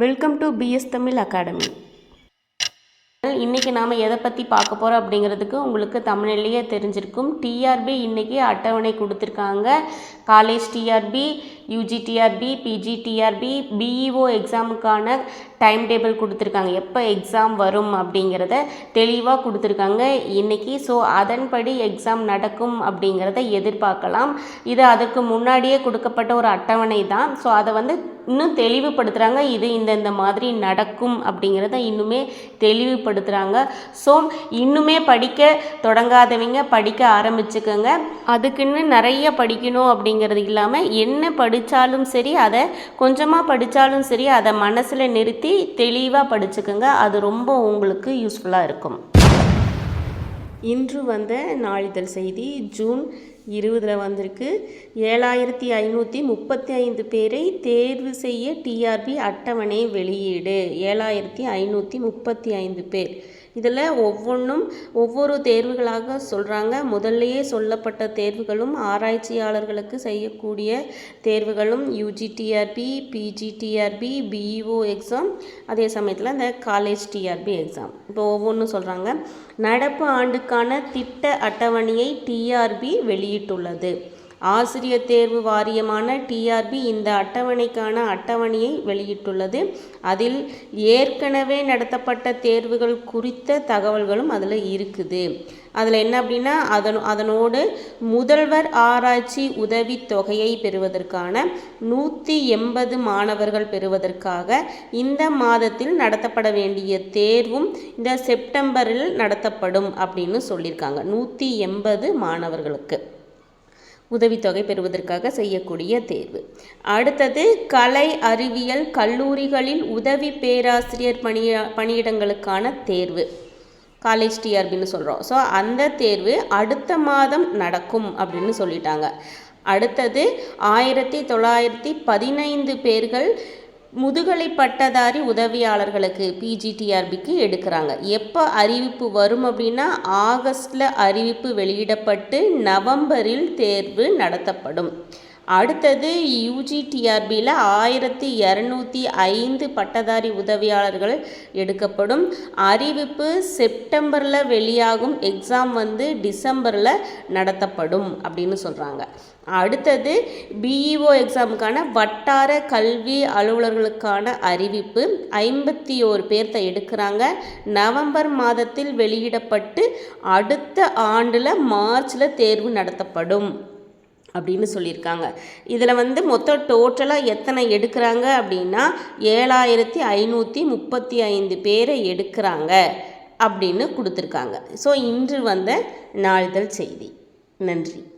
Welcome to PS Tamil academy இன்றைக்கி நாம் எதை பற்றி பார்க்க போகிறோம் அப்படிங்கிறதுக்கு உங்களுக்கு தமிழ்லேயே தெரிஞ்சிருக்கும். டிஆர்பி இன்றைக்கி அட்டவணை கொடுத்துருக்காங்க. College TRB UG TRB PG TRB BEO எக்ஸாமுக்கான time table கொடுத்துருக்காங்க. எப்போ எக்ஸாம் வரும் அப்படிங்கிறத தெளிவாக கொடுத்துருக்காங்க. இன்றைக்கி ஸோ அதன்படி எக்ஸாம் நடக்கும் அப்படிங்கிறத எதிர்பார்க்கலாம். இது அதுக்கு முன்னாடியே கொடுக்கப்பட்ட ஒரு அட்டவணை தான். ஸோ அதை வந்து இன்னும் தெளிவுபடுத்துகிறாங்க இது இந்தந்த மாதிரி நடக்கும் அப்படிங்கிறத இன்னுமே தெளிவுபடுத்துகிறாங்க ஸோ இன்னுமே படிக்க தொடங்காதவங்க படிக்க ஆரம்பிச்சுக்கோங்க. அதுக்குன்னு நிறைய படிக்கணும் அப்படிங்கிறது இல்லாமல் என்ன படித்தாலும் சரி அதை கொஞ்சமாக படித்தாலும் சரி அதை மனசில் நிறுத்தி தெளிவாக படிச்சுக்கோங்க. அது ரொம்ப உங்களுக்கு யூஸ்ஃபுல்லாக இருக்கும். இன்று வந்த நாளிதழ் செய்தி ஜூன் இருபதில் வந்திருக்கு. ஏழாயிரத்தி ஐநூற்றி முப்பத்தி ஐந்து பேரை தேர்வு செய்ய டிஆர்பி அட்டவணை வெளியீடு. ஏழாயிரத்தி ஐநூற்றி முப்பத்தி ஐந்து பேர். இதில் ஒவ்வொன்றும் ஒவ்வொரு தேர்வுகளாக சொல்கிறாங்க. முதல்லையே சொல்லப்பட்ட தேர்வுகளும் ஆராய்ச்சியாளர்களுக்கு செய்யக்கூடிய தேர்வுகளும் யூஜிடிஆர்பி பிஜிடிஆர்பி பிஇஓ எக்ஸாம் அதே சமயத்தில் இந்த காலேஜ் டிஆர்பி எக்ஸாம் இப்போ ஒவ்வொன்றும் சொல்கிறாங்க. நடப்பு ஆண்டுக்கான திட்ட அட்டவணையை டிஆர்பி வெளியிட்டுள்ளது. ஆசிரியர் தேர்வு வாரியமான டிஆர்பி இந்த அட்டவணைக்கான அட்டவணையை வெளியிட்டுள்ளது. அதில் ஏற்கனவே நடத்தப்பட்ட தேர்வுகள் குறித்த தகவல்களும் அதில் இருக்குது. அதில் என்ன அப்படின்னா அதன் அதனோடு முதல்வர் ஆராய்ச்சி உதவி தொகையை பெறுவதற்கான நூற்றி எண்பது மாணவர்கள் பெறுவதற்காக இந்த மாதத்தில் நடத்தப்பட வேண்டிய தேர்வும் இந்த செப்டம்பரில் நடத்தப்படும் அப்படின்னு சொல்லியிருக்காங்க. நூற்றி எண்பது மாணவர்களுக்கு. உதவித்தொகை பெறுவதற்காக செய்யக்கூடிய தேர்வு. அடுத்தது கலை அறிவியல் கல்லூரிகளில் உதவி பேராசிரியர் பணிய பணியிடங்களுக்கான தேர்வு. காலேஜ் டிஆர்பின்னு சொல்கிறோம் ஸோ அந்த தேர்வு அடுத்த மாதம் நடக்கும் அப்படின்னு சொல்லிட்டாங்க. அடுத்தது ஆயிரத்தி தொள்ளாயிரத்தி பதினைந்து பேர்கள் முதுகலை பட்டதாரி உதவியாளர்களுக்கு பிஜிடிஆர்பிக்கு எடுக்கிறாங்க. எப்போ அறிவிப்பு வரும் அப்படின்னா ஆகஸ்டில் அறிவிப்பு வெளியிடப்பட்டு நவம்பரில் தேர்வு நடத்தப்படும். அடுத்தது யூஜிடிஆர்பியில் ஆயிரத்தி இரநூத்தி ஐந்து பட்டதாரி உதவியாளர்கள் எடுக்கப்படும். அறிவிப்பு செப்டம்பரில் வெளியாகும். எக்ஸாம் வந்து டிசம்பரில் நடத்தப்படும் அப்படின்னு சொல்கிறாங்க அடுத்தது பிஇஓ எக்ஸாமுக்கான வட்டார கல்வி அலுவலர்களுக்கான அறிவிப்பு. ஐம்பத்தி ஓரு பேர்த்த எடுக்கிறாங்க. நவம்பர் மாதத்தில் வெளியிடப்பட்டு அடுத்த ஆண்டில் மார்ச்சில் தேர்வு நடத்தப்படும். அப்படின்னு சொல்லியிருக்காங்க. இதில் வந்து மொத்தம் டோட்டலாக எத்தனை எடுக்கிறாங்க அப்படின்னா ஏழாயிரத்தி ஐநூற்றி முப்பத்தி ஐந்து பேரை எடுக்கிறாங்க அப்படின்னு கொடுத்துருக்காங்க. ஸோ இன்று வந்த நாளிதழ் செய்தி. நன்றி.